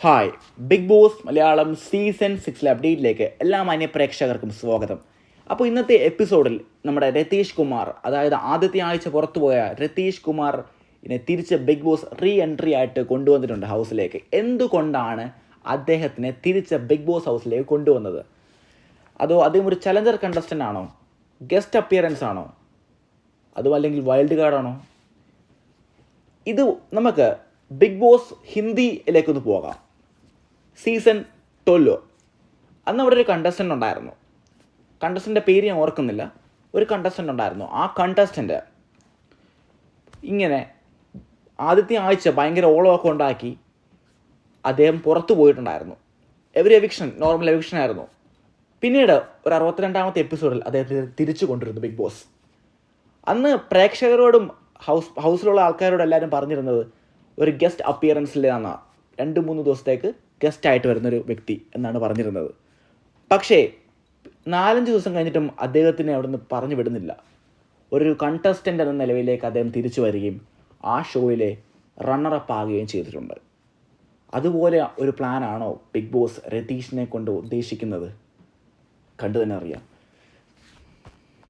Hi big boss Malayalam season സിക്സിലെ അപ്ഡേറ്റിലേക്ക് എല്ലാ മാന്യ പ്രേക്ഷകർക്കും സ്വാഗതം. അപ്പോൾ ഇന്നത്തെ എപ്പിസോഡിൽ നമ്മുടെ രതീഷ് കുമാർ അതായത് ആദ്യത്തെ ആഴ്ച പുറത്തുപോയ രതീഷ് കുമാർ ഇതിനെ തിരിച്ച് ബിഗ് ബോസ് റീ എൻട്രി ആയിട്ട് കൊണ്ടുവന്നിട്ടുണ്ട് ഹൗസിലേക്ക് എന്തുകൊണ്ടാണ് അദ്ദേഹത്തിനെ തിരിച്ച് ബിഗ് ബോസ് ഹൗസിലേക്ക് കൊണ്ടുവന്നത്? അതോ അദ്ദേഹം ഒരു ചലഞ്ചർ കണ്ടസ്റ്റന്റ് ആണോ? ഗസ്റ്റ് അപ്പിയറൻസ് ആണോ? അതോ അല്ലെങ്കിൽ വൈൽഡ് കാർഡാണോ ഇത് നമുക്ക് ബിഗ് ബോസ് ഹിന്ദിയിലേക്കൊന്ന് പോകാം. സീസൺ ട്വൽവ് അന്ന് അവിടെ ഒരു കണ്ടസ്റ്റന്റ് ഉണ്ടായിരുന്നു. കണ്ടസ്റ്റന്റെ പേര് ഞാൻ ഓർക്കുന്നില്ല. ഒരു കണ്ടസ്റ്റന്റ് ഉണ്ടായിരുന്നു. ആ കണ്ടസ്റ്റന്റ് ഇങ്ങനെ ആദ്യത്തെ ആഴ്ച ഭയങ്കര ഓളമൊക്കെ ഉണ്ടാക്കി അദ്ദേഹം പുറത്തു പോയിട്ടുണ്ടായിരുന്നു. എവരി എവിക്ഷൻ നോർമൽ എവിക്ഷൻ ആയിരുന്നു. പിന്നീട് ഒരു അറുപത്തിരണ്ടാമത്തെ എപ്പിസോഡിൽ അദ്ദേഹത്തെ തിരിച്ചു കൊണ്ടിരുന്നു ബിഗ് ബോസ്. അന്ന് പ്രേക്ഷകരോടും ഹൗസ് ഹൗസിലുള്ള ആൾക്കാരോടും എല്ലാവരും പറഞ്ഞിരുന്നത് ഒരു ഗസ്റ്റ് അപ്പിയറൻസിലാണ് രണ്ട് മൂന്ന് ദിവസത്തേക്ക് ഗസ്റ്റ് ആയിട്ട് വരുന്നൊരു വ്യക്തി എന്നാണ് പറഞ്ഞിരുന്നത്. പക്ഷേ നാലഞ്ച് ദിവസം കഴിഞ്ഞിട്ടും അദ്ദേഹത്തിനെ അവിടുന്ന് പറഞ്ഞു വിടുന്നില്ല. ഒരു കണ്ടസ്റ്റന്റ് എന്ന നിലവിലേക്ക് അദ്ദേഹം തിരിച്ചു വരികയും ആ ഷോയിലെ റണ്ണറപ്പ് ആകുകയും ചെയ്തിട്ടുണ്ട്. അതുപോലെ ഒരു പ്ലാനാണോ ബിഗ് ബോസ് രതീഷിനെ കൊണ്ട് ഉദ്ദേശിക്കുന്നത്? കണ്ടു തന്നെ അറിയാം.